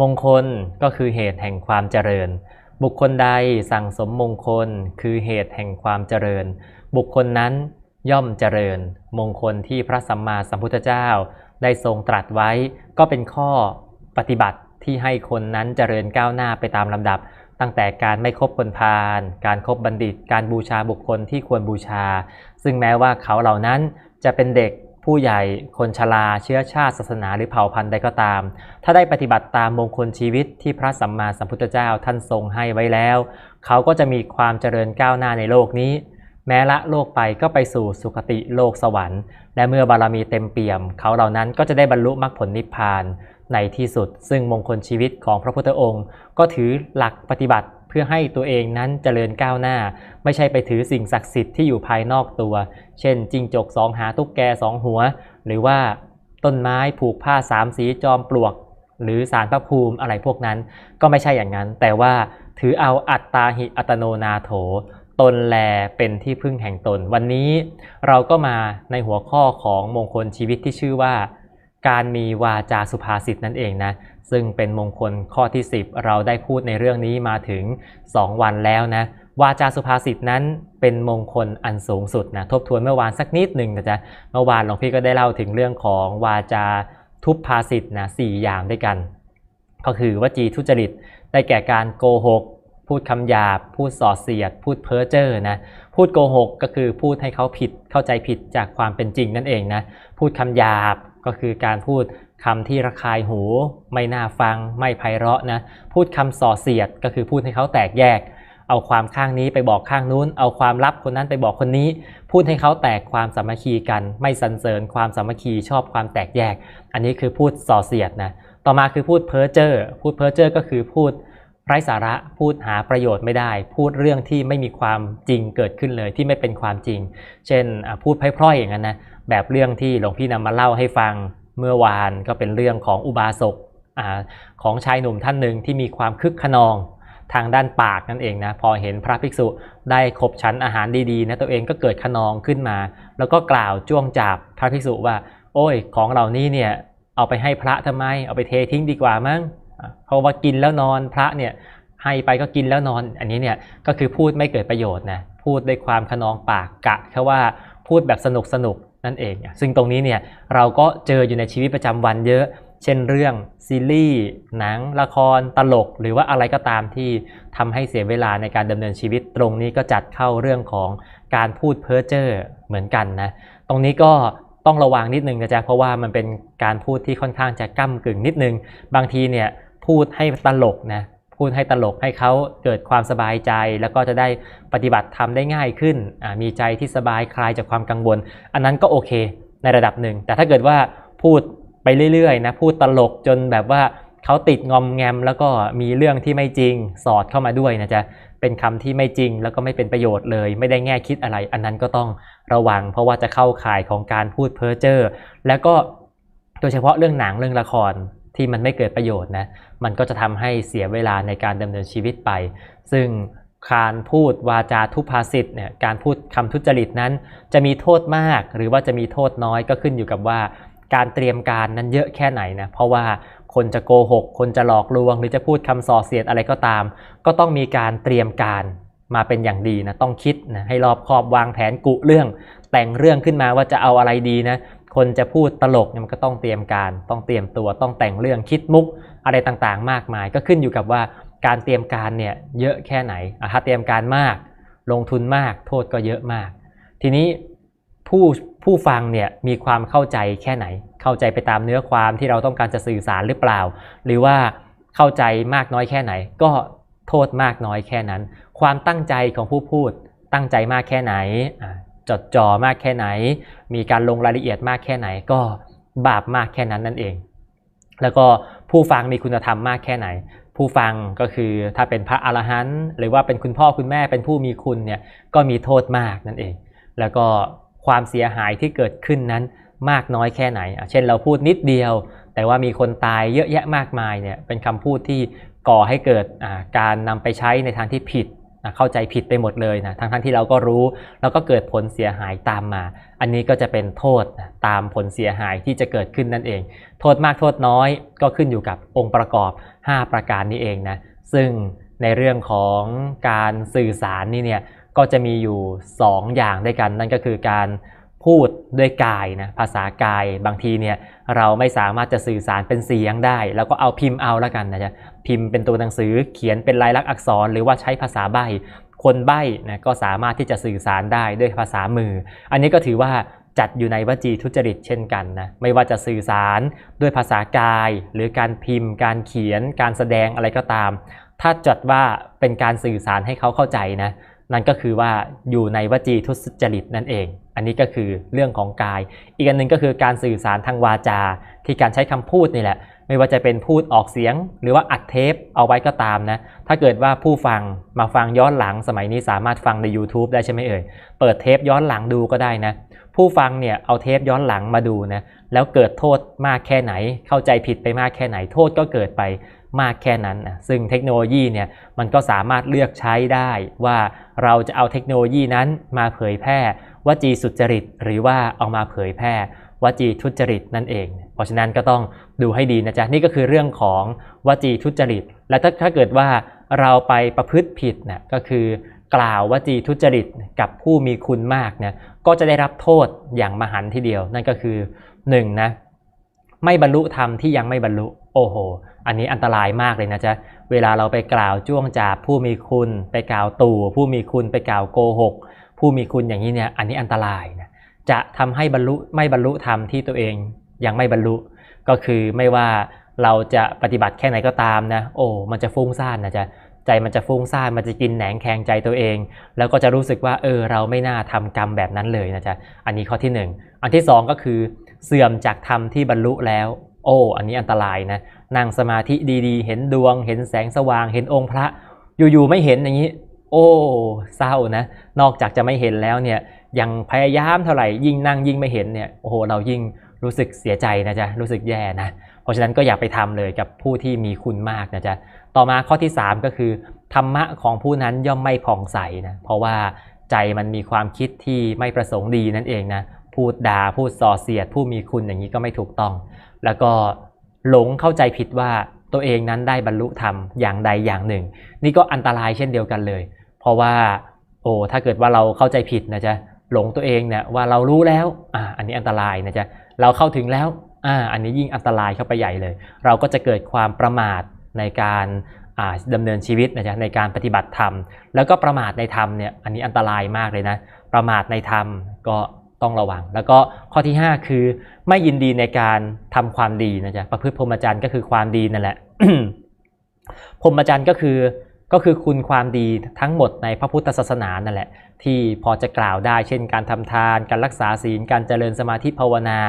มงคลก็คือเหตุแห่งความเจริญ บุคคลใดสั่งสมมงคล คือเหตุแห่งความเจริญ บุคคลนั้นย่อมเจริญ มงคลที่พระสัมมาสัมพุทธเจ้า ได้ทรงตรัสไว้ ก็เป็นข้อปฏิบัติที่ให้คนนั้นเจริญก้าวหน้าไปตามลำดับ ตั้งแต่การไม่คบคนพาลการครบบัณฑิต การบูชาบุคคลที่ควรบูชา ซึ่งแม้ว่าเขาเหล่านั้นจะเป็นเด็ก ผู้ใหญ่ คนชรา เชื้อชาติศาสนาหรือเผ่าพันธุ์ใดก็ตาม ถ้าได้ปฏิบัติตามมงคลชีวิตที่พระสัมมาสัมพุทธเจ้าท่านทรงให้ไว้แล้ว เขาก็จะมีความเจริญก้าวหน้าในโลกนี้ แม้ละโลกไปก็ไปสู่สุคติโลกสวรรค์ และเมื่อบารมีเต็มเปี่ยม เขาเหล่านั้นก็จะได้บรรลุมรรคผลนิพพาน ในที่สุด ซึ่งมงคลชีวิตของพระพุทธองค์ ก็ถือหลักปฏิบัติ พื่อให้ตัวเองนั้นเจริญก้าวหน้า ไม่ใช่ไปถือสิ่งศักดิ์สิทธิ์ที่อยู่ภายนอกตัว เช่นจิงจกสองหาตุ๊กแกสองหัว หรือว่าต้นไม้ผูกผ้าสามสีจอมปลวก หรือสารพระภูมิอะไรพวกนั้น ก็ไม่ใช่อย่างนั้น แต่ว่าถือเอาอัตตาหิอัตโนนาโถ ตนแลเป็นที่พึ่งแห่งตน วันนี้เราก็มาในหัวข้อของมงคลชีวิตที่ชื่อว่า การมีวาจาสุภาษิตนั่นเองนะ ซึ่งเป็นมงคลข้อที่ 10 เราได้พูดในเรื่องนี้มาถึง 2 วันแล้วนะวาจาสุภาษิตนั้นเป็นมงคลอันสูงสุดนะทบทวนเมื่อวานสักนิดหนึ่งนะจ๊ะเมื่อวานหลวงพี่ก็ได้เล่าถึงเรื่องของวาจาทุพภาษิตนะสอย่างด้วยกัน ก็คือวจีทุจริตได้แก่การโกหก พูดคำหยาบ พูดส่อเสียด พูดเพ้อเจ้อนะพูดโกหกก็คือพูดให้เขาผิดเข้าใจผิดจากความเป็นจริงนั่นเองนะพูดคำหยาบก็คือการพูด คำที่ระคายหู ไม่น่าฟัง ไม่ไพเราะนะ พูดคำส่อเสียดก็คือพูดให้เขาแตกแยก เอาความข้างนี้ไปบอกข้างนู้น เอาความลับคนนั้นไปบอกคนนี้ พูดให้เขาแตกความสามัคคีกัน ไม่สรรเสริญความสามัคคีชอบความแตกแยก อันนี้คือพูดส่อเสียดนะ ต่อมาคือพูดเพ้อเจ้อ พูดเพ้อเจ้อก็คือพูดไร้สาระพูดหาประโยชน์ไม่ได้ พูดเรื่องที่ไม่มีความจริงเกิดขึ้นเลยที่ไม่เป็นความจริง เช่นพูดไพร่อยๆอย่างนั้นนะแบบเรื่องที่หลวงพี่นำมาเล่าให้ฟัง เมื่อวานก็เป็นเรื่องของอุบาสกอของชายหนุ่มท่านหนึ่งที่มีความคึกขนองทางด้านปากนั่นเองนะพอเห็นพระภิกษุได้ขบฉันอาหารดีๆนะตัวเองก็เกิดขนองขึ้นมา แล้วก็กล่าวจ้วงจับพระภิกษุว่า โอ้ยของเหล่านี้เนี่ยเอาไปให้พระทำไม เอาไปเททิ้งดีกว่ามั้งเพราะว่ากินแล้วนอนพระเนี่ยให้ไปก็กินแล้วนอน อันนี้เนี่ยก็คือพูดไม่เกิดประโยชน์นะพูดด้วยความขนองปากกะแค่ว่าพูดแบบสนุกสนุก นั่นเอง ซึ่งตรงนี้เนี่ยเราก็เจออยู่ในชีวิตประจำวันเยอะ เช่นเรื่องซีรีส์ หนัง ละคร ตลก หรือว่าอะไรก็ตามที่ทำให้เสียเวลาในการดำเนินชีวิต ตรงนี้ก็จัดเข้าเรื่องของการพูดเพ้อเจ้อเหมือนกันนะ ตรงนี้ก็ต้องระวังนิดนึงนะจ๊ะ เพราะว่ามันเป็นการพูดที่ค่อนข้างจะก้ากึ่งนิดนึง บางทีเนี่ยพูดให้ตลกนะ พูดให้ตลกให้เขาเกิดความสบายใจ แล้วก็จะได้ปฏิบัติทำได้ง่ายขึ้น มีใจที่สบายคลายจากความกังวล อันนั้นก็โอเคในระดับหนึ่ง แต่ถ้าเกิดว่าพูดไปเรื่อยๆนะพูดตลกจนแบบว่าเขาติดงอมแงม แล้วก็มีเรื่องที่ไม่จริงสอดเข้ามาด้วยนะจ๊ะเป็นคำที่ไม่จริงแล้วก็ไม่เป็นประโยชน์เลย ไม่ได้แง่คิดอะไร อันนั้นก็ต้องระวัง เพราะว่าจะเข้าข่ายของการพูดเพ้อเจ้อแล้วก็โดยเฉพาะเรื่องหนังเรื่องละครที่มันไม่เกิดประโยชน์นะ มันก็จะทำให้เสียเวลาในการดำเนินชีวิตไป ซึ่งการพูดวาจาทุพาษิตเนี่ยการพูดคำทุจริตนั้น จะมีโทษมากหรือว่าจะมีโทษน้อยก็ขึ้นอยู่กับว่า การเตรียมการนั้นเยอะแค่ไหนนะเพราะว่าคนจะโกหก คนจะหลอกลวง หรือจะพูดคำส่อเสียดอะไรก็ตาม ก็ต้องมีการเตรียมการมาเป็นอย่างดีนะต้องคิดนะให้รอบคอบวางแผนกุเรื่อง แต่งเรื่องขึ้นมาว่าจะเอาอะไรดีนะคนจะพูดตลกเนี่ยมันก็ต้องเตรียมการ ต้องเตรียมตัวต้องแต่งเรื่องคิดมุก อะไรต่างๆ มากมาย ก็ขึ้นอยู่กับว่าการเตรียมการเนี่ยเยอะแค่ไหนถ้าเตรียมการมาก ลงทุนมาก โทษก็เยอะมาก ทีนี้ผู้ผู้ฟังเนี่ยมีความเข้าใจแค่ไหน เข้าใจไปตามเนื้อความที่เราต้องการจะสื่อสารหรือเปล่า หรือว่าเข้าใจมากน้อยแค่ไหน ก็โทษมากน้อยแค่นั้น ความตั้งใจของผู้พูดตั้งใจมากแค่ไหน จดจ่อมากแค่ไหน มีการลงรายละเอียดมากแค่ไหน ก็บาปมากแค่นั้นนั่นเอง แล้วก็ ผู้ฟังมีคุณธรรมมากแค่ไหน ผู้ฟังก็คือถ้าเป็นพระอรหันต์หรือว่าเป็นคุณพ่อคุณแม่เป็นผู้มีคุณเนี่ยก็มีโทษมากนั่นเอง แล้วก็ความเสียหายที่เกิดขึ้นนั้นมากน้อยแค่ไหน เช่นเราพูดนิดเดียว แต่ว่ามีคนตายเยอะแยะมากมายเนี่ยเป็นคำพูดที่ก่อให้เกิดการนำไปใช้ในทางที่ผิด นะเข้าใจผิดไปหมดเลยนะทั้งทั้งๆที่เราก็รู้ แล้วก็เกิดผลเสียหายตามมา อันนี้ก็จะเป็นโทษนะตามผลเสียหายที่จะเกิดขึ้นนั่นเอง โทษมากโทษน้อยก็ขึ้นอยู่กับองค์ประกอบ 5 ประการนี้เองนะซึ่งในเรื่องของการสื่อสารนี่เนี่ยก็จะมีอยู่ 2 อย่างด้วยกัน นั่นก็คือการพูดด้วยกายนะภาษากายบางทีเนี่ยเราไม่สามารถจะสื่อสารเป็นเสียงได้ แล้วก็เอาพิมพ์เอาแล้วกันนะจ๊ะ พิมพ์เป็นตัวหนังสือเขียนเป็นลายลักษณ์อักษร หรือว่าใช้ภาษาใบคนใบ้นะก็สามารถที่จะสื่อสารได้ด้วยภาษามือ อันนี้ก็ถือว่าจัดอยู่ในวจีทุจริตเช่นกันนะไม่ว่าจะสื่อสารด้วยภาษากาย หรือการพิมพ์ การเขียน การแสดงอะไรก็ตาม ถ้าจัดว่าเป็นการสื่อสารให้เขาเข้าใจนะนั่นก็คือว่าอยู่ในวจีทุจริตนั่นเอง อันนี้ก็คือเรื่องของกาย อีกอันหนึ่งก็คือการสื่อสารทางวาจา ที่การใช้คำพูดนี่แหละ ไม่ว่าจะเป็นพูดออกเสียง หรือว่าอัดเทปเอาไว้ก็ตามนะ ถ้าเกิดว่าผู้ฟังมาฟังย้อนหลังสมัยนี้สามารถฟังใน YouTube ได้ใช่ไหมเอ่ย เปิดเทปย้อนหลังดูก็ได้นะ ผู้ฟังเนี่ยเอาเทปย้อนหลังมาดูนะ แล้วเกิดโทษมากแค่ไหน เข้าใจผิดไปมากแค่ไหน โทษก็เกิดไปมากแค่นั้นนะซึ่งเทคโนโลยีเนี่ยมันก็สามารถเลือกใช้ได้ว่าเราจะเอาเทคโนโลยีนั้นมาเผยแพร่วจีสุจริต หรือว่าเอามาเผยแพร่วจีทุจริตนั่นเอง เพราะฉะนั้นก็ต้องดูให้ดีนะจ๊ะนี่ก็คือเรื่องของวจีทุจริต และถ้าถ้าเกิดว่าเราไปประพฤติผิดนะก็คือกล่าววจีทุจริตกับผู้มีคุณมากเนี่ยก็จะได้รับโทษอย่างมหันต์ทีเดียว นั่นก็คือ1นะไม่บรรลุธรรมที่ยังไม่บรรลุโอ้โห อันนี้อันตรายมากเลยนะจ๊ะเวลาเราไปกล่าวจ้วงจาผู้มีคุณ ไปกล่าวตู่ ผู้มีคุณไปกล่าวโกหก ผู้มีคุณอย่างนี้เนี่ยอันนี้อันตรายนะจะทำให้บรรลุไม่บรรลุธรรมที่ตัวเอง ยังไม่บรรลุ ก็คือไม่ว่าเราจะปฏิบัติแค่ไหนก็ตามนะ โอ้ มันจะฟุ้งซ่านนะจ๊ะใจมันจะฟุ้งซ่าน มันจะกินแหนงแคงใจตัวเอง แล้วก็จะรู้สึกว่า เออ เราไม่น่าทำกรรมแบบนั้นเลยนะจ๊ะ อันนี้ข้อที่หนึ่งอันที่สองก็คือ เสื่อมจากธรรมที่บรรลุแล้ว โอ้ อันนี้อันตรายนะ นั่งสมาธิดีๆ เห็นดวง เห็นแสงสว่าง เห็นองค์พระ อยู่ๆ ไม่เห็นอย่างนี้ โอ้ เศร้านะ นอกจากจะไม่เห็นแล้วเนี่ย ยังพยายามเท่าไหร่ ยิ่งนั่งยิ่งไม่เห็นเนี่ย โอ้โห เรายิ่ง รู้สึกเสียใจนะจ๊ะรู้สึกแย่นะเพราะฉะนั้นก็อย่าไปทำเลยกับผู้ที่มีคุณมากนะจ๊ะต่อมาข้อที่ 3 ก็คือธรรมะของผู้นั้นย่อมไม่ผ่องใสนะเพราะว่าใจมันมีความคิดที่ไม่ประสงค์ดีนั่นเองนะพูดด่าพูดส่อเสียด ผู้มีคุณอย่างนี้ก็ไม่ถูกต้อง แล้วก็หลงเข้าใจผิดว่าตัวเองนั้นได้บรรลุธรรมอย่างใดอย่างหนึ่ง นี่ก็อันตรายเช่นเดียวกันเลย เพราะว่าโอ้ถ้าเกิดว่าเราเข้าใจผิดนะจ๊ะหลงตัวเองเนี่ยว่าเรารู้แล้วอ่าอันนี้อันตรายนะจ๊ะเราเข้าถึงแล้วอ่าอันนี้ยิ่งอันตรายเข้าไปใหญ่เลย เราก็จะเกิดความประมาทในการอ่าดำเนินชีวิตนะจ๊ะในการปฏิบัติธรรม แล้วก็ประมาทในธรรมเนี่ยอันนี้อันตรายมากเลยนะ ประมาทในธรรมก็ต้องระวัง แล้วก็ข้อที่ 5 คือไม่ยินดีในการทำความดีนะจ๊ะประพฤติพรหมจรรย์ก็คือความดีนั่นแหละพรหมจรรย์ก็คือ ก็คือคุณความดีทั้งหมดในพระพุทธศาสนานั่นแหละ ที่พอจะกล่าวได้เช่น การทำทาน การรักษาศีล การเจริญสมาธิภาวนา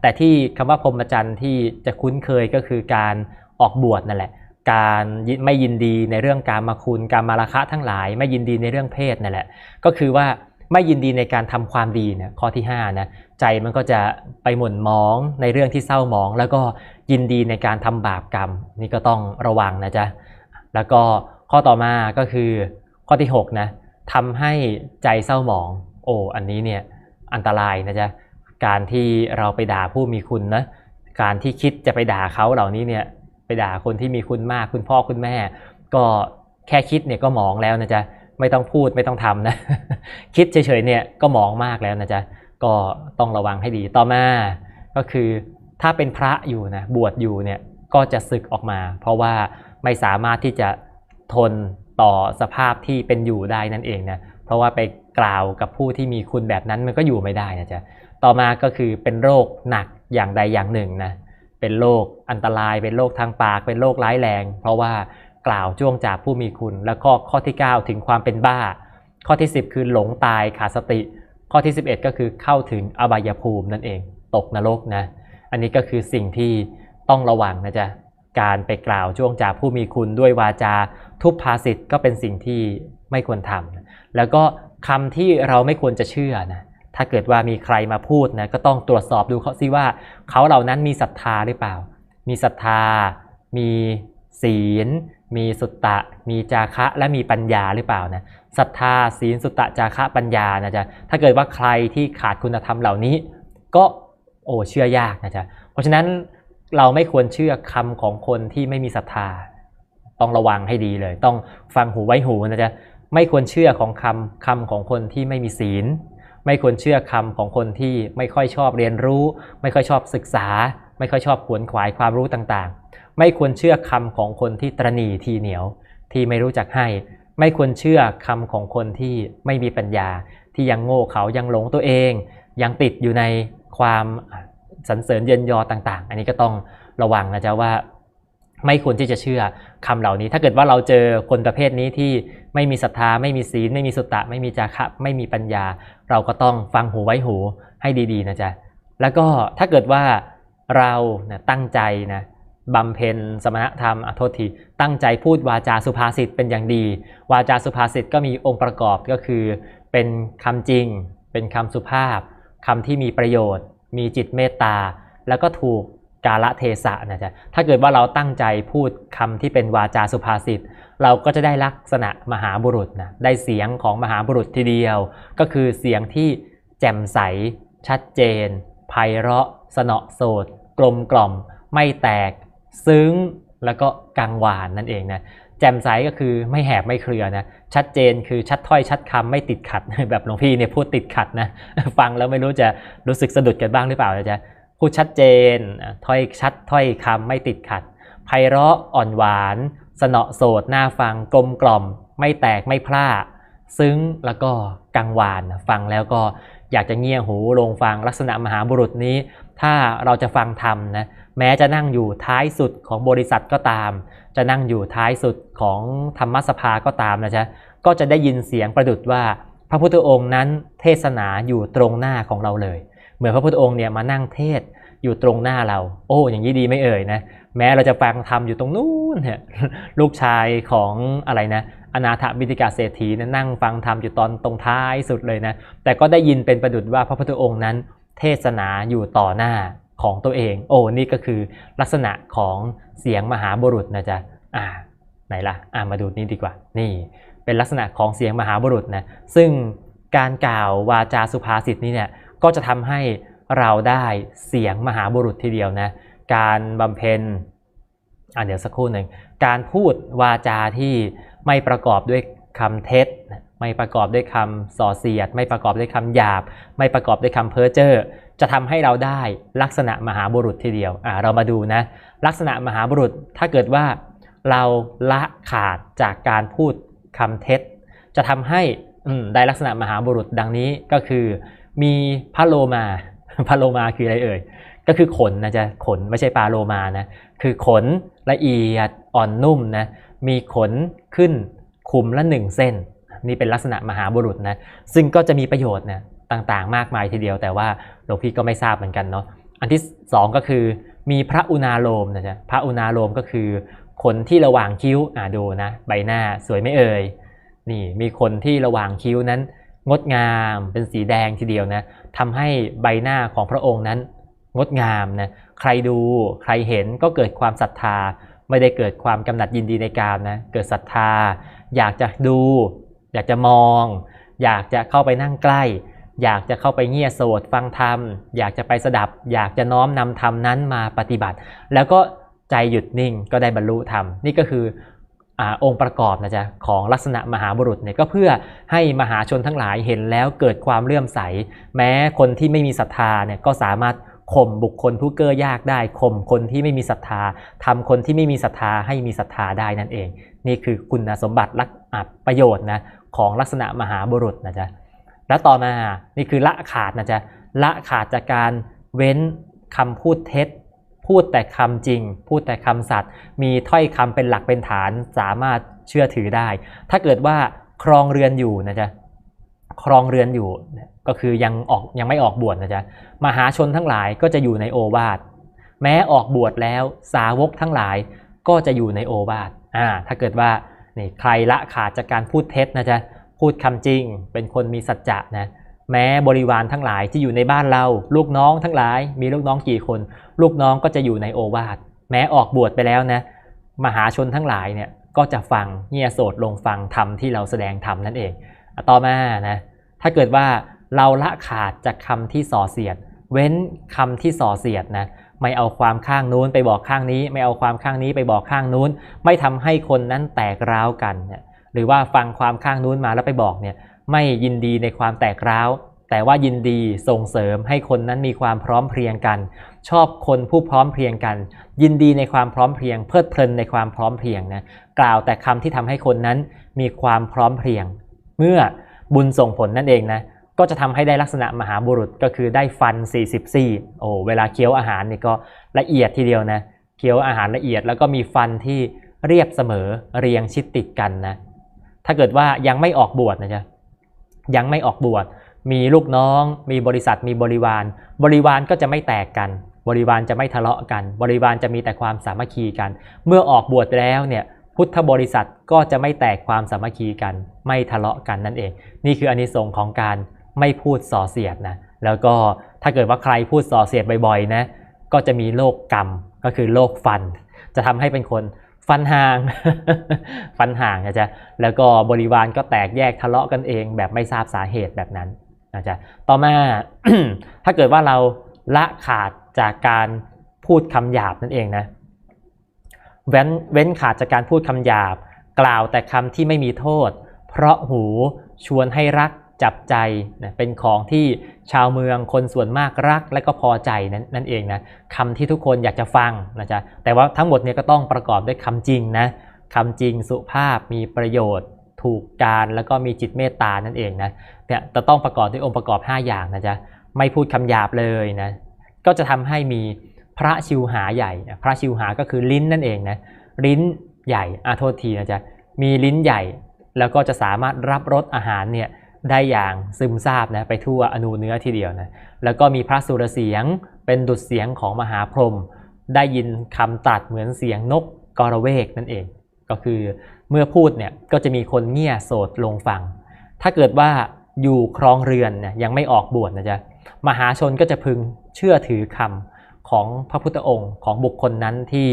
แต่ที่คำว่าพรหมจรรย์ที่จะคุ้นเคยก็คือการออกบวชนั่นแหละ การไม่ยินดีในเรื่องการมาคุณการมาราคะทั้งหลาย ไม่ยินดีในเรื่องเพศนั่นแหละ ก็คือว่าไม่ยินดีในการทำความดีเนี่ยข้อที่5นะใจมันก็จะไปหม่นมองในเรื่องที่เศร้าหมอง แล้วก็ยินดีในการทำบาปกรรม นี่ก็ต้องระวังนะจ๊ะแล้วก็ ข้อต่อมาก็คือข้อที่6นะทำให้ใจเศร้าหมอง โอ้อันนี้เนี่ยอันตรายนะจ๊ะการที่เราไปด่าผู้มีคุณนะการที่คิดจะไปด่าเขาเหล่านี้เนี่ยไปด่าคนที่มีคุณมากคุณพ่อคุณแม่ ก็แค่คิดเนี่ยก็หมองแล้วนะจ๊ะไม่ต้องพูดไม่ต้องทำนะ คิดเฉยๆเนี่ยก็หมองมากแล้วนะจ๊ะก็ต้องระวังให้ดีต่อมาก็คือถ้าเป็นพระอยู่นะบวชอยู่เนี่ยก็จะศึกออกมา เพราะว่าไม่สามารถที่จะ ทนต่อสภาพที่เป็นอยู่ได้นั่นเองนะเพราะว่าไปกล่าวกับผู้ที่มีคุณแบบนั้นมันก็อยู่ไม่ได้นะจ๊ะต่อมาก็คือเป็นโรคหนักอย่างใดอย่างหนึ่งนะเป็นโรคอันตราย เป็นโรคทางปาก เป็นโรคร้ายแรง เพราะว่ากล่าวจ้วงจากผู้มีคุณ แล้วก็ข้อที่ 9 ถึงความเป็นบ้า ข้อที่ 10 คือหลงตายขาดสติ ข้อที่ 11 ก็คือเข้าถึงอบายภูมินั่นเอง ตกนรกนะอันนี้ก็คือสิ่งที่ต้องระวังนะจ๊ะการไปกล่าวจ้วงจากผู้มีคุณด้วยวาจา ทุพภาษิตก็เป็นสิ่งที่ไม่ควรทำแล้วก็คำที่เราไม่ควรจะเชื่อนะถ้าเกิดว่ามีใครมาพูดนะก็ต้องตรวจสอบดูเขาซิว่า เขาเหล่านั้นมีศรัทธาหรือเปล่า มีศรัทธา มีศีล มีสุตตะ มีจาคะและมีปัญญาหรือเปล่านะศรัทธาศีลสุตตะจาคะปัญญานะจ๊ะถ้าเกิดว่าใครที่ขาดคุณธรรมเหล่านี้ ก็โอ้เชื่อยากนะจ๊ะเพราะฉะนั้นเราไม่ควรเชื่อคำของคนที่ไม่มีศรัทธา ต้องระวังให้ดีเลย ต้องฟังหูไว้หูนะจ๊ะไม่ควรเชื่อของคำคำของคนที่ไม่มีศีล ไม่ควรเชื่อคำของคนที่ไม่ค่อยชอบเรียนรู้ ไม่ค่อยชอบศึกษา ไม่ค่อยชอบขวนขวายความรู้ต่างๆ ไม่ควรเชื่อคำของคนที่ตรณีทีเหนียว ที่ไม่รู้จักให้ ไม่ควรเชื่อคำของคนที่ไม่มีปัญญา ที่ยังโง่เขายังหลงตัวเอง ยังติดอยู่ในความสรรเสริญเยินยอต่าง ๆ อันนี้ก็ต้องระวังนะจ๊ะว่า ไม่ควรที่จะเชื่อคำเหล่านี้ ถ้าเกิดว่าเราเจอคนประเภทนี้ที่ไม่มีศรัทธา ไม่มีศีล ไม่มีสุตตะ ไม่มีจาคะ ไม่มีปัญญา เราก็ต้องฟังหูไว้หูให้ดีๆนะจ๊ะ แล้วก็ถ้าเกิดว่าเรานะตั้งใจนะบำเพ็ญสมณธรรมอโทษทีตั้งใจพูดวาจาสุภาษิตเป็นอย่างดี วาจาสุภาษิตก็มีองค์ประกอบก็คือ เป็นคำจริง เป็นคำสุภาพคำที่มีประโยชน์ มีจิตเมตตา แล้วก็ถูก กาละเทศะนะจ๊ะถ้าเกิดว่าเราตั้งใจพูดคำที่เป็นวาจาสุภาษิต เราก็จะได้ลักษณะมหาบุรุษนะ ได้เสียงของมหาบุรุษทีเดียว ก็คือเสียงที่แจ่มใส ชัดเจน ไพเราะ สนอโสด กลมกล่อม ไม่แตก ซึ้ง แล้วก็กังวานนั่นเองนะ แจ่มใสก็คือไม่แหบไม่เครือนะ ชัดเจนคือชัดถ้อยชัดคำไม่ติดขัด แบบหลวงพี่เนี่ยพูดติดขัดนะ ฟังแล้วไม่รู้จะรู้สึกสะดุดกันบ้างหรือเปล่านะจ๊ะ พูดชัดเจนถ้อยชัดถ้อยคำไม่ติดขัดไพเราะอ่อนหวาน สนอโสดน่าฟังกลมกล่อม ไม่แตกไม่พร่าซึ้งแล้วก็กังวานฟังแล้วก็อยากจะเงี่ยหูลงฟังลักษณะมหาบุรุษนี้ ถ้าเราจะฟังธรรมนะแม้จะนั่งอยู่ท้ายสุดของบริษัทก็ตาม จะนั่งอยู่ท้ายสุดของธรรมสภาก็ตามนะจ๊ะก็จะได้ยินเสียงประดุดว่า พระพุทธองค์นั้นเทศนาอยู่ตรงหน้าของเราเลย เหมือนพระพุทธองค์เนี่ยมานั่งเทศอยู่ตรงหน้าเรา โอ้ อย่างนี้ดีไม่เอ่ยนะ แม้เราจะฟังธรรมอยู่ตรงนู้นเนี่ยลูกชายของอะไรนะ อนาถบิติกาเศรษฐีนะนั่งฟังธรรมอยู่ตอนตรงท้ายสุดเลยนะ แต่ก็ได้ยินเป็นประดุจว่าพระพุทธองค์นั้น เทศนาอยู่ต่อหน้าของตัวเอง โอ้ นี่ก็คือลักษณะของเสียงมหาบุรุษนะจ๊ะ อ่า ไหนล่ะ อ่ามาดูนี่ดีกว่า นี่เป็นลักษณะของเสียงมหาบุรุษนะ ซึ่งการกล่าววาจาสุภาษิตนี้เนี่ย ก็จะทำให้เราได้เสียงมหาบุรุษทีเดียวนะการบำเพ็ญอ่าเดี๋ยวสักครู่หนึ่งการพูดวาจาที่ไม่ประกอบด้วยคำเท็จ ไม่ประกอบด้วยคำส่อเสียด ไม่ประกอบด้วยคำหยาบ ไม่ประกอบด้วยคำเพ้อเจ้อจะทำให้เราได้ลักษณะมหาบุรุษทีเดียวอ่าเรามาดูนะลักษณะมหาบุรุษถ้าเกิดว่าเราละขาดจากการพูดคำเท็จ จะทำให้ได้ลักษณะมหาบุรุษดังนี้ก็คือ มีพระโลมาพระโลมาคืออะไรเอ่ย ก็คือขนนะจ๊ะขนไม่ใช่ปลาโลมานะ คือขนละเอียดอ่อนนุ่มนะ มีขนขึ้นคุมละหนึ่งเส้น นี่เป็นลักษณะมหาบุรุษนะ ซึ่งก็จะมีประโยชน์นะต่างๆ มากมายทีเดียว แต่ว่าหลวงพี่ก็ไม่ทราบเหมือนกันเนาะ อันที่สองก็คือมีพระอุณาโลมนะจ๊ะ พระอุณาโลมก็คือขนที่ระหว่างคิ้ว อ่าดูนะ ใบหน้าสวยไม่เอ่ย นี่มีคนที่ระหว่างคิ้วนั้น งดงามเป็นสีแดงทีเดียวนะทำให้ใบหน้าของพระองค์นั้น งดงามนะใครดูใครเห็นก็เกิดความศรัทธา ไม่ได้เกิดความกำหนัดยินดีในการนะเกิดศรัทธา อยากจะดู อยากจะมอง อยากจะเข้าไปนั่งใกล้ อยากจะเข้าไปเงี่ยโสดฟังธรรม อยากจะไปสดับ อยากจะน้อมนำธรรมนั้นมาปฏิบัติ แล้วก็ใจหยุดนิ่งก็ได้บรรลุธรรมนี่ก็คือ อองค์ประกอบนะจ๊ะของลักษณะมหาบุรุษเนี่ยก็เพื่อให้มหาชนทั้งหลายเห็นแล้วเกิดความเลื่อมใส แม้คนที่ไม่มีศรัทธาเนี่ยก็สามารถข่มบุคคลผู้เก้อยากได้ข่มคนที่ไม่มีศรัทธาทำคนที่ไม่มีศรัทธาให้มีศรัทธาได้นั่นเอง นี่คือคุณสมบัติลักประโยชน์นะของลักษณะมหาบุรุษนะจ๊ะแล้วต่อมานี่คือละขาดนะจ๊ะละขาดจากการเว้นคำพูดเท็จ พูดแต่คำจริง พูดแต่คำสัตย์มีถ้อยคำเป็นหลักเป็นฐานสามารถเชื่อถือได้ ถ้าเกิดว่าครองเรือนอยู่นะจ๊ะครองเรือนอยู่ก็คือยังออกยังไม่ออกบวชนะจ๊ะมหาชนทั้งหลายก็จะอยู่ในโอวาทแม้ออกบวชแล้วสาวกทั้งหลายก็จะอยู่ในโอวาทอ่าถ้าเกิดว่านี่ใครละขาดจากการพูดเท็จนะจ๊ะพูดคำจริง เป็นคนมีสัจจะนะ แม้บริวารทั้งหลายที่อยู่ในบ้านเรา ลูกน้องทั้งหลาย มีลูกน้องกี่คน ลูกน้องก็จะอยู่ในโอวาท แม้ออกบวชไปแล้วนะ มหาชนทั้งหลายเนี่ยก็จะฟังเงียโสดลงฟังธรรมที่เราแสดงธรรมนั่นเอง ต่อมานะ ถ้าเกิดว่าเราละขาดจากคำที่ส่อเสียด เว้นคำที่ส่อเสียดนะไม่เอาความข้างนู้นไปบอกข้างนี้ ไม่เอาความข้างนี้ไปบอกข้างนู้น ไม่ทำให้คนนั้นแตกร้าวกันเนี่ยหรือว่าฟังความข้างนู้นมาแล้วไปบอกเนี่ย ไม่ยินดีในความแตกร้าว แต่ว่ายินดีส่งเสริมให้คนนั้นมีความพร้อมเพรียงกัน ชอบคนผู้พร้อมเพรียงกัน ยินดีในความพร้อมเพรียง เพลิดเพลินในความพร้อมเพรียงนะกล่าวแต่คำที่ทำให้คนนั้นมีความพร้อมเพรียง เมื่อบุญส่งผลนั่นเองนะก็จะทำให้ได้ลักษณะมหาบุรุษก็คือได้ฟัน44โอ้เวลาเคี้ยวอาหารนี่ก็ละเอียดทีเดียวนะเคี้ยวอาหารละเอียดแล้วก็มีฟันที่เรียบเสมอเรียงชิดติดกันนะถ้าเกิดว่ายังไม่ออกบวชนะจ๊ะ ยังไม่ออกบวชมีลูกน้อง มีบริษัทมีบริวาร บริวารก็จะไม่แตกกัน บริวารจะไม่ทะเลาะกัน บริวารจะมีแต่ความสามัคคีกัน เมื่อออกบวชแล้วเนี่ยพุทธบริษัทก็จะไม่แตกความสามัคคีกัน ไม่ทะเลาะกันนั่นเอง นี่คืออานิสงส์ของการไม่พูดส่อเสียดนะแล้วก็ถ้าเกิดว่าใครพูดส่อเสียดบ่อยๆนะก็จะมีโรคกรรมก็คือโรคฟัน จะทำให้เป็นคน ฟันห่าง ฟันห่างนะจ๊ะแล้วก็บริวารก็แตกแยกทะเลาะกันเองแบบไม่ทราบสาเหตุแบบนั้นนะจ๊ะต่อมา ถ้าเกิดว่าเราละขาดจากการพูดคำหยาบนั่นเองนะเว้นเว้นขาดจากการพูดคำหยาบ กล่าวแต่คำที่ไม่มีโทษ เพราะหูชวนให้รัก จับใจนะเป็นของที่ชาวเมืองคนส่วนมากรักและก็พอใจนั้นนั่นเองนะคำที่ทุกคนอยากจะฟังนะจ๊ะแต่ว่าทั้งหมดเนี่ยก็ต้องประกอบด้วยคำจริงนะคำจริงสุภาพมีประโยชน์ ถูกการแล้วก็มีจิตเมตตานั่นเองนะเนี่ยจะต้องประกอบด้วยองค์ประกอบ 5 อย่างนะจ๊ะไม่พูดคำหยาบเลยนะก็จะทำให้มีพระชิวหาใหญ่ พระชิวหาก็คือลิ้นนั่นเองนะลิ้นใหญ่อาโทษทีนะจ๊ะมีลิ้นใหญ่แล้วก็จะสามารถรับรสอาหารเนี่ย ได้อย่างซึมซาบนะไปทั่วอนูเนื้อทีเดียวนะแล้วก็มีพระสุรเสียงเป็นดุจเสียงของมหาพรหมได้ยินคำตัดเหมือนเสียงนกกรเวกนั่นเอง ก็คือเมื่อพูดเนี่ยก็จะมีคนเงี่ยโสดลงฟัง ถ้าเกิดว่าอยู่ครองเรือนเนี่ยยังไม่ออกบวชนะจ๊ะมหาชนก็จะพึงเชื่อถือคำของพระพุทธองค์ของบุคคลนั้นที่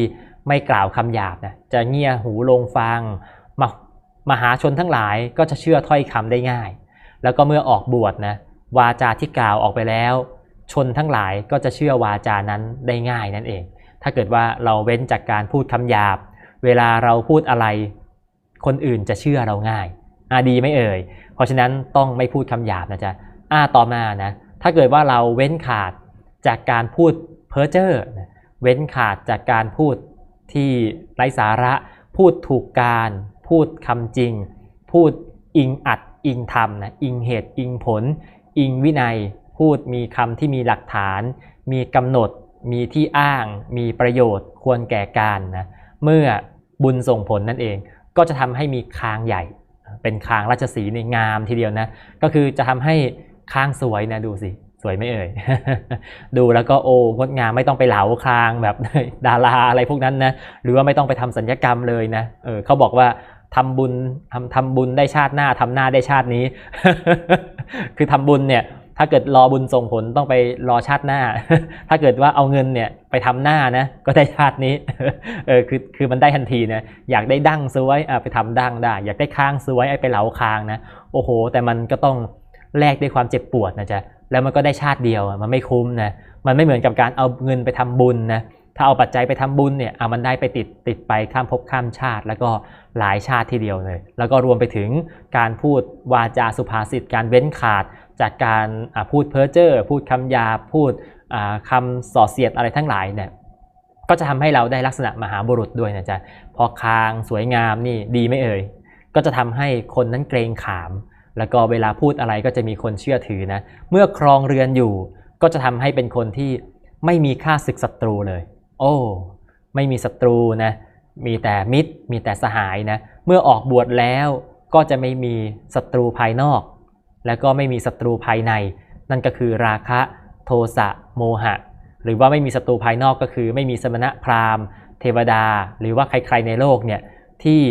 ไม่กล่าวคำหยาบนะจะเงี่ยหูลงฟังมามหาชนทั้งหลายก็จะเชื่อถ้อยคำได้ง่าย แล้วก็เมื่อออกบวชนะวาจาที่กล่าวออกไปแล้ว ชนทั้งหลายก็จะเชื่อวาจานั้นได้ง่ายนั่นเอง ถ้าเกิดว่าเราเว้นจากการพูดคำหยาบ เวลาเราพูดอะไร คนอื่นจะเชื่อเราง่ายอาดีไม่เอ่ย เพราะฉะนั้นต้องไม่พูดคำหยาบนะจ๊ะอ่าต่อมานะถ้าเกิดว่าเราเว้นขาดจากการพูดเพ้อเจ้อเว้นขาดจากการพูดที่ไร้สาระ พูดถูกการ พูดคำจริง พูดอิงอัด อิงธรรมนะอิงเหตุอิงผล อิงวินัย พูดมีคำที่มีหลักฐาน มีกำหนด มีที่อ้าง มีประโยชน์ ควรแก่การนะเมื่อบุญส่งผลนั่นเอง ก็จะทำให้มีคางใหญ่ เป็นคางราชสีในงามทีเดียวนะก็คือจะทำให้คางสวยนะดูสิสวยไม่เอ่ย ดูแล้วก็โอ้งดงามไม่ต้องไปเหลาคางแบบดาราอะไรพวกนั้นนะ หรือว่าไม่ต้องไปทำสัญญกรรมเลยนะ เออเขาบอกว่า ทำบุญทำทำบุญได้ชาติหน้าทำหน้าได้ชาตินี้ คือทำบุญเนี่ยถ้าเกิดรอบุญส่งผลต้องไปรอชาติหน้า ถ้าเกิดว่าเอาเงินเนี่ยไปทำหน้านะก็ได้ชาตินี้ เออคือคือมันได้ทันทีนะอยากได้ดั้งสวยอะไปทำดั้งได้ อยากได้ค้างสวยไอ้ไปเหลาคางนะโอ้โห แต่มันก็ต้องแลกด้วยความเจ็บปวดนะจ๊ะแล้วมันก็ได้ชาติเดียวมันไม่คุ้มนะมันไม่เหมือนกับการเอาเงินไปทำบุญนะ ถ้าเอาปัจจัยไปทำบุญเนี่ยอะมันได้ไปติดติดไปข้ามภพข้ามชาติ แล้วก็หลายชาติทีเดียวเลย แล้วก็รวมไปถึงการพูดวาจาสุภาษิตการเว้นขาดจากการพูดเพ้อเจ้อพูดคำยาพูดอ่าคำส่อเสียดอะไรทั้งหลายเนี่ยก็จะทำให้เราได้ลักษณะมหาบุรุษด้วยนะจ๊ะพอคางสวยงามนี่ดีไม่เอ่ย ก็จะทำให้คนนั้นเกรงขาม แล้วก็เวลาพูดอะไรก็จะมีคนเชื่อถือนะ เมื่อครองเรือนอยู่ ก็จะทำให้เป็นคนที่ไม่มีค่าศึกศัตรูเลย โอ้ไม่มีศัตรูนะมีแต่มิตร มีแต่สหายนะเมื่อออกบวชแล้วก็จะไม่มีศัตรูภายนอก แล้วก็ไม่มีศัตรูภายใน นั่นก็คือราคะโทสะโมหะ หรือว่าไม่มีศัตรูภายนอกก็คือ ไม่มีสมณะพราหมณ์ เทวดา หรือว่าใครๆในโลกเนี่ยที่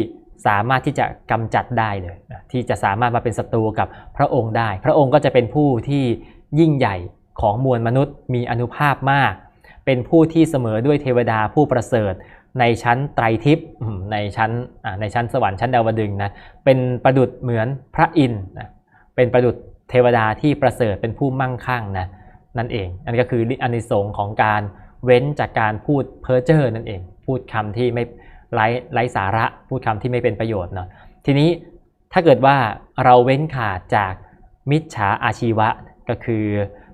สามารถที่จะกำจัดได้เลย ที่จะสามารถมาเป็นศัตรูกับพระองค์ได้ พระองค์ก็จะเป็นผู้ที่ยิ่งใหญ่ของมวลมนุษย์มีอนุภาพมาก เป็นผู้ที่เสมอด้วยเทวดาผู้ประเสริฐ ในชั้นไตรทิพย์ในชั้นในชั้นสวรรค์ชั้นดาวดึงนะเป็นประดุจเหมือนพระอินทร์นะเป็นประดุจเทวดาที่ประเสริฐเป็นผู้มั่งคั่งนะนั่นเองอันก็คืออานิสงส์ของการเว้นจากการพูดเพ้อเจ้อนั่นเอง พูดคำที่ไม่ไร้ไร้สาระพูดคำที่ไม่เป็นประโยชน์เนาะทีนี้ถ้าเกิดว่าเราเว้นขาดจากมิจฉาอาชีวะก็คือ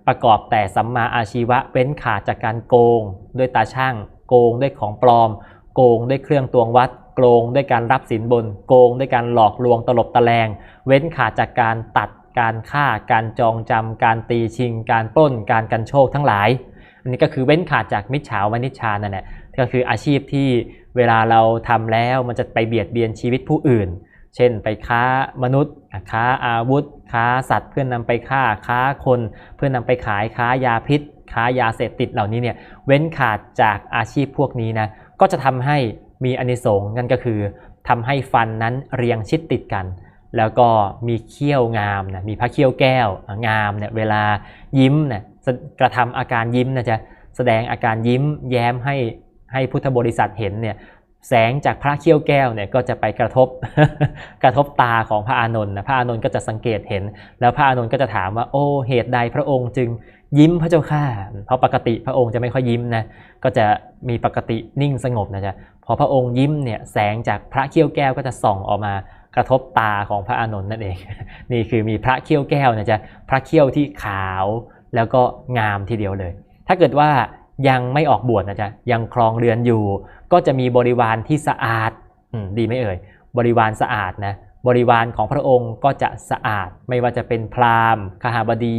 ประกอบแต่สัมมาอาชีวะเว้นขาดจากการโกง ด้วยตาช่าง โกงด้วยของปลอม โกงด้วยเครื่องตวงวัด โกงด้วยการรับสินบน โกงด้วยการหลอกลวงตลบตะแลง เว้นขาดจากการตัด การฆ่า การจองจำการตีชิง การปล้น การกันโชคทั้งหลาย อันนี้ก็คือเว้นขาดจากมิจฉาวานิชานั่นแหละก็คืออาชีพที่เวลาเราทำแล้วมันจะไปเบียดเบียนชีวิตผู้อื่น เช่นไปค้ามนุษย์ค้าอาวุธ ค้าสัตว์เพื่อนนำไปฆ่าค้าคนเพื่อนนำไปขายค้ายาพิษ ค้ายาเสพติดเหล่านี้เนี่ยเว้นขาดจากอาชีพพวกนี้นะก็จะทำให้มีอนิสงส์นั่นก็คือทำให้ฟันนั้นเรียงชิดติดกัน แล้วก็มีเขี้ยวงามนะมีพระเขี้ยวแก้วงามเนี่ยเวลายิ้มเนี่ยกระทำอาการยิ้มนะจะแสดงอาการยิ้มแย้มให้ให้พุทธบริษัทเห็นเนี่ย แสงจากพระเขี้ยวแก้วเนี่ยก็จะไปกระทบกระทบตาของพระอานนท์นะพระอานนท์ก็จะสังเกตเห็น แล้วพระอานนท์ก็จะถามว่า โอ้เหตุใดพระองค์จึงยิ้มพระเจ้าข้าเพราะปกติพระองค์จะไม่ค่อยยิ้มนะก็จะมีปกตินิ่งสงบนะจ๊ะพอพระองค์ยิ้มเนี่ยแสงจากพระเขี้ยวแก้วก็จะส่องออกมากระทบตาของพระอานนท์นั่นเอง นี่คือมีพระเขี้ยวแก้วนะจ๊ะพระเขี้ยวที่ขาวแล้วก็งามทีเดียวเลย ถ้าเกิดว่า ยังไม่ออกบวชนะจ๊ะยังครองเรือนอยู่ ก็จะมีบริวารที่สะอาดอดีไหมเอ่ย บริวารสะอาดนะบริวารของพระองค์ก็จะสะอาด ไม่ว่าจะเป็นพราหมณ์ขหาบดี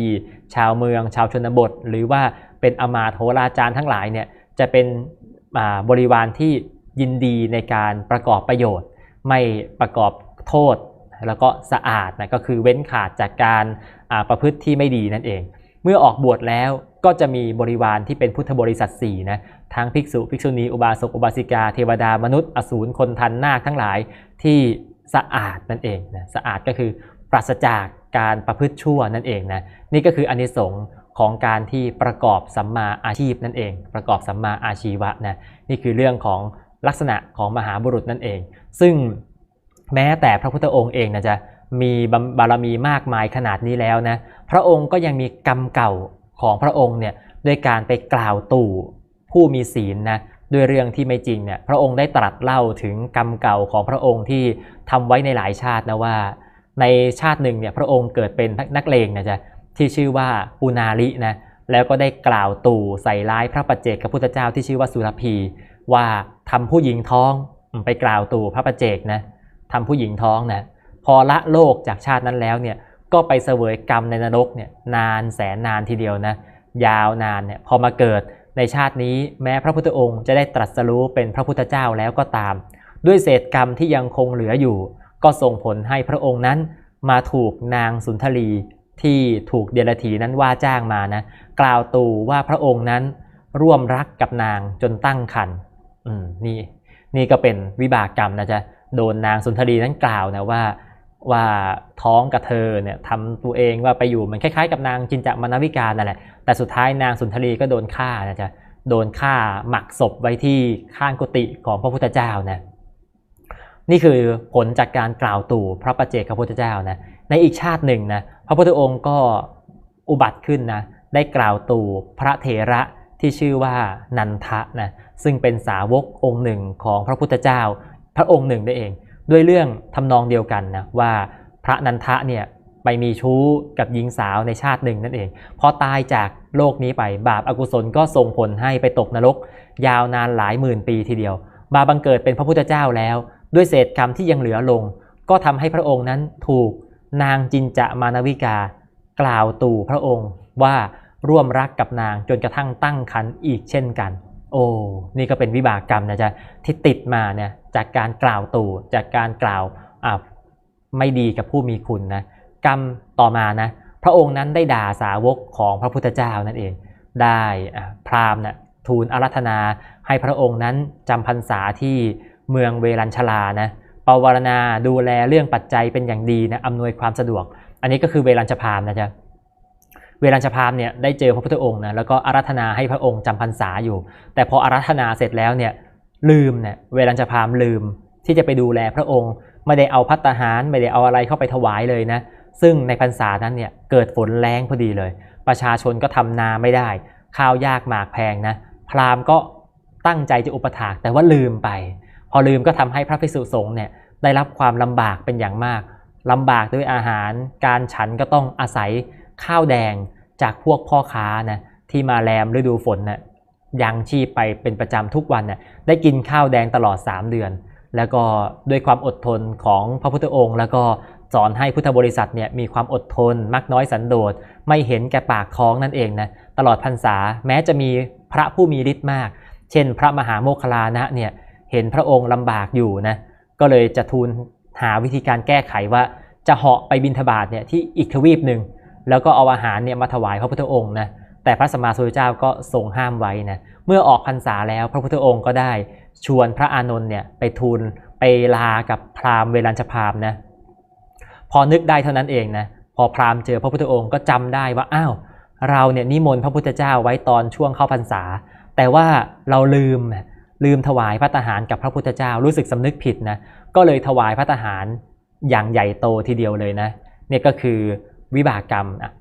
ชาวเมือง ชาวชนบท หรือว่าเป็นอมาโหราจารย์ทั้งหลายเนี่ยจะเป็นบริวารที่ยินดีในการประกอบประโยชน์ ไม่ประกอบโทษ แล้วก็สะอาดนะก็คือเว้นขาดจากการประพฤติที่ไม่ดีนั่นเอง เมื่อออกบวชแล้ว ก็จะมีบริวารที่เป็นพุทธบริษัท4นะทั้งภิกษุภิกษุณีอุบาสกอุบาสิกา เทวดามนุษย์ อสูรคนทันนาคทั้งหลายที่สะอาดนั่นเองนะสะอาดก็คือปราศจากการประพฤติชั่วนั่นเองนะนี่ก็คืออนิสงส์ของการที่ประกอบสัมมาอาชีพนั่นเอง ประกอบสัมมาอาชีวะนะนี่คือเรื่องของลักษณะของมหาบุรุษนั่นเอง ซึ่งแม้แต่พระพุทธองค์เองนะจะมีบารมีมากมายขนาดนี้แล้วนะพระองค์ก็ยังมีกรรมเก่า ของพระองค์เนี่ยด้วยการไปกล่าวตู่ผู้มีศีลนะด้วยเรื่องที่ไม่จริงเนี่ยพระองค์ได้ตรัสเล่าถึงกรรมเก่าของพระองค์ที่ทำไว้ในหลายชาตินะว่า ในชาติหนึ่งเนี่ยพระองค์เกิดเป็นนักเลงนะจ๊ะที่ชื่อว่าปุนาลินะแล้วก็ได้กล่าวตู่ใส่ร้ายพระปัจเจกพระพุทธเจ้าที่ชื่อว่าสุรพี ว่าทำผู้หญิงท้องไปกล่าวตู่พระปัจเจกนะทำผู้หญิงท้องนะพอละโลกจากชาตินั้นแล้วเนี่ย ก็ไปเสวยกรรมในนรกเนี่ยนานแสนนานทีเดียวนะยาวนานเนี่ยพอมาเกิดในชาตินี้แม้พระพุทธองค์จะได้ตรัสรู้เป็นพระพุทธเจ้าแล้วก็ตาม ด้วยเศษกรรมที่ยังคงเหลืออยู่ ก็ส่งผลให้พระองค์นั้นมาถูกนางสุนทรีที่ถูกเดลถีนั้นว่าจ้างมานะกล่าวตู่ว่าพระองค์นั้นร่วมรักกับนางจนตั้งครรภ์นี่นี่ก็เป็นวิบากกรรมนะจ๊ะโดนนางสุนทรีนั้นกล่าวนะว่า ว่าท้องกับเธอเนี่ยทำตัวเองว่าไปอยู่มันคล้ายๆ กับนางจินจามนาวิกานั่นแหละแต่สุดท้ายนางสุนทรีก็โดนฆ่านะจ๊ะโดนฆ่าหมักศพไว้ที่ข้างกุฏิของพระพุทธเจ้านะนี่คือผลจากการกล่าวตู่พระประเจกพระพุทธเจ้านะในอีกชาติหนึ่งนะพระพุทธองค์ก็อุบัติขึ้นนะได้กล่าวตู่พระเถระที่ชื่อว่านันทะนะซึ่งเป็นสาวกองค์หนึ่งของพระพุทธเจ้า พระองค์หนึ่งได้เอง ด้วยเรื่องทำนองเดียวกันนะว่าพระนันทะเนี่ยไปมีชู้กับหญิงสาวในชาติหนึ่งนั่นเอง พอตายจากโลกนี้ไปบาปอากุศลก็ส่งผลให้ไปตกนรก ยาวนานหลายหมื่นปีทีเดียว มาบังเกิดเป็นพระพุทธเจ้าแล้ว ด้วยเศษกรรมที่ยังเหลือลง ก็ทำให้พระองค์นั้นถูกนางจินจะมานวิกา กล่าวตู่พระองค์ว่าร่วมรักกับนางจนกระทั่งตั้งครรภ์อีกเช่นกัน โอ้นี่ก็เป็นวิบากกรรมนะจ๊ะที่ติดมาเนี่ยจากการกล่าวตู่จากการกล่าวไม่ดีกับผู้มีคุณนะกรรมต่อมานะพระองค์นั้นได้ด่าสาวกของพระพุทธเจ้านั่นเอง ได้พราหมณ์นะทูลอารัธนาให้พระองค์นั้นจำพรรษาที่เมืองเวรัญชลานะปวารณาดูแลเรื่องปัจจัยเป็นอย่างดีนะอำนวยความสะดวก อันนี้ก็คือเวรัญชพามนะจ๊ะ เวรัญชพามเนี่ยได้เจอพระพุทธองค์นะแล้วก็อารัธนาให้พระองค์จำพรรษาอยู่ แต่พออารัธนาเสร็จแล้วเนี่ยลืมเนี่ยเวลัญชพามลืมที่จะไปดูแลพระองค์ ไม่ได้เอาพัตตาหารไม่ได้เอาอะไรเข้าไปถวายเลยนะซึ่งในพรรษานั้นเนี่ยเกิดฝนแรงพอดีเลย ประชาชนก็ทำนาไม่ได้ ข้าวยากหมากแพงนะพราหมณ์ก็ตั้งใจจะอุปถากแต่ว่าลืมไป พอลืมก็ทำให้พระภิกษุสงฆ์เนี่ยได้รับความลำบากเป็นอย่างมากลำบากด้วยอาหาร การฉันก็ต้องอาศัย ข้าวแดงจากพวกพ่อค้านะที่มาแรมฤดูฝนนะ่ะยังชีพไปเป็นประจำทุกวันนะ่ะได้กินข้าวแดงตลอด 3 เดือน แล้วก็ด้วยความอดทนของพระพุทธองค์ แล้วก็สอนให้พุทธบริษัทเนี่ยมีความอดทนมักน้อยสันโดษไม่เห็นแก่ปากท้องนั่นเองนะตลอดพรรษาแม้จะมีพระผู้มีฤทธิ์มาก เช่น พระมหาโมคคลานะเนี่ยเห็นพระองค์ลำบากอยู่นะก็เลยจะทูลหาวิธีการแก้ไขว่าจะเหาะไปบินทบาทเนี่ยที่อีกทวีปหนึ่ง แล้วก็เอาอาหารเนี่ยมาถวายพระพุทธองค์นะแต่พระสัมมาสัมพุทธเจ้าก็ทรงห้ามไว้นะเมื่อออกพรรษาแล้วพระพุทธองค์ก็ได้ชวนพระอานนท์เนี่ยไปทูลไปลากับพราหมณ์เวลัญชพรามนะพอนึกได้เท่านั้นเองนะพอพราหมณ์เจอพระพุทธองค์ก็จำได้ว่าอ้าวเราเนี่ยนิมนต์พระพุทธเจ้าไว้ตอนช่วงเข้าพรรษา แต่ว่าเราลืมลืมถวายพระทหารกับพระพุทธเจ้ารู้สึกสำนึกผิดนะก็เลยถวายพระทหารอย่างใหญ่โตทีเดียวเลยนะเนี่ยก็คือ วิบากกรรมอะ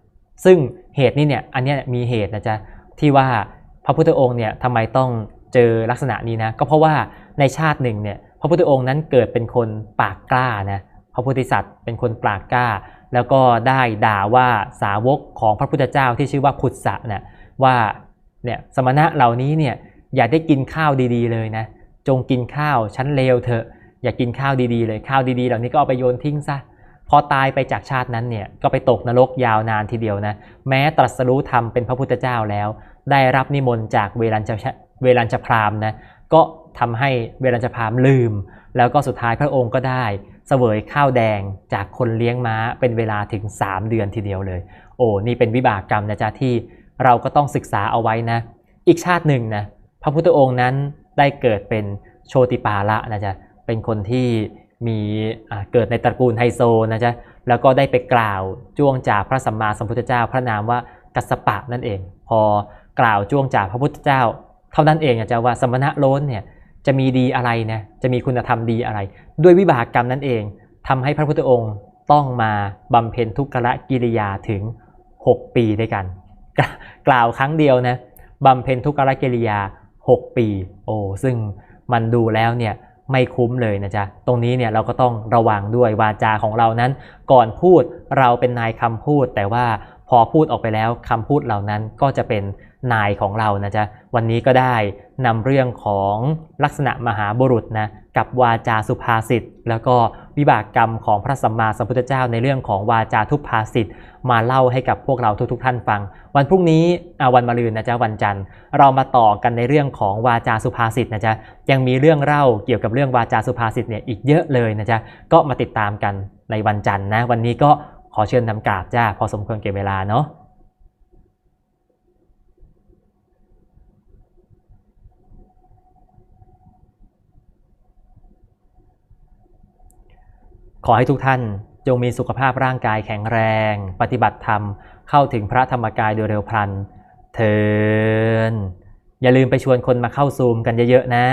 ซึ่งเหตุนี้เนี่ยอันนี้มีเหตุนะจ๊ะที่ว่าพระพุทธองค์เนี่ยทำไมต้องเจอลักษณะนี้นะก็เพราะว่าในชาติหนึ่งเนี่ยพระพุทธองค์นั้นเกิดเป็นคนปากกล้านะพระพุทธสัตว์เป็นคนปากกล้า แล้วก็ได้ด่าว่าสาวกของพระพุทธเจ้าที่ชื่อว่าพุทธะเนี่ยว่าเนี่ยสมณะเหล่านี้เนี่ยอย่าได้กินข้าวดีๆเลยนะจงกินข้าวชั้นเลวเถอะอย่ากินข้าวดีๆเลยข้าวดีๆ เหล่านี้ก็เอาไปโยนทิ้งซะ พอตายไปจากชาตินั้นเนี่ยก็ไปตกนรกยาวนานทีเดียวนะแม้ตรัสรู้ธรรมเป็นพระพุทธเจ้าแล้ว ได้รับนิมนต์จากเวรัญชเวรัญชพรามนะก็ทำให้เวรัญชพรามลืม แล้วก็สุดท้ายพระองค์ก็ได้เสวยข้าวแดงจากคนเลี้ยงม้าเป็นเวลาถึง 3 เดือนทีเดียวเลย โอ้นี่เป็นวิบากกรรมนะจ๊ะที่เราก็ต้องศึกษาเอาไว้นะ อีกชาติหนึ่งนะพระพุทธองค์นั้นได้เกิดเป็นโชติปาละนะจ๊ะเป็นคนที่ มีเกิดในตระกูลไฮโซนะจ๊ะแล้วก็ได้ไปกล่าวจ้วงจากพระสัมมาสัมพุทธเจ้า พระนามว่ากัสปะนั่นเอง พอกล่าวจ้วงจากพระพุทธเจ้า เท่านั้นเองอาจารย์ว่าสมณะโล้นเนี่ยจะมีดีอะไรนะจะมีคุณธรรมดีอะไร ด้วยวิบากกรรมนั่นเองทำให้พระพุทธองค์ต้องมาบำเพ็ญทุกขละกิริยาถึง 6 ปีด้วยกัน กล่าวครั้งเดียวนะบำเพ็ญทุกขละกิริยา 6 ปี โอ้ซึ่งมันดูแล้วเนี่ย ไม่คุ้มเลยนะจ๊ะ ตรงนี้เนี่ยเราก็ต้องระวังด้วยวาจาของเรานั้น ก่อนพูดเราเป็นนายคำพูด แต่ว่าพอพูดออกไปแล้วคำพูดเหล่านั้นก็จะเป็นนายของเรานะจ๊ะ วันนี้ก็ได้นำเรื่องของลักษณะมหาบุรุษนะ กับวาจาสุภาษิตแล้วก็วิบากกรรมของพระสัมมาสัมพุทธเจ้าในเรื่องของวาจาทุพภาษิตมาเล่าให้กับพวกเราทุกๆท่านฟัง วันพรุ่งนี้วันมะรืนนะจ๊ะวันจันทร์ เรามาต่อกันในเรื่องของวาจาสุภาษิตนะจ๊ะยังมีเรื่องเล่าเกี่ยวกับเรื่องวาจาสุภาษิตเนี่ยอีกเยอะเลยนะจ๊ะก็มาติดตามกันในวันจันทร์นะวันนี้ก็ขอเชิญนำกราบจ้าพอสมควรเก็บเวลาเนาะ ขอให้ทุกท่านจงมีสุขภาพร่างกายแข็งแรง ปฏิบัติธรรม เข้าถึงพระธรรมกายโดยเร็วพลันเทินอย่าลืมไปชวนคนมาเข้าซูมกันเยอะๆนะ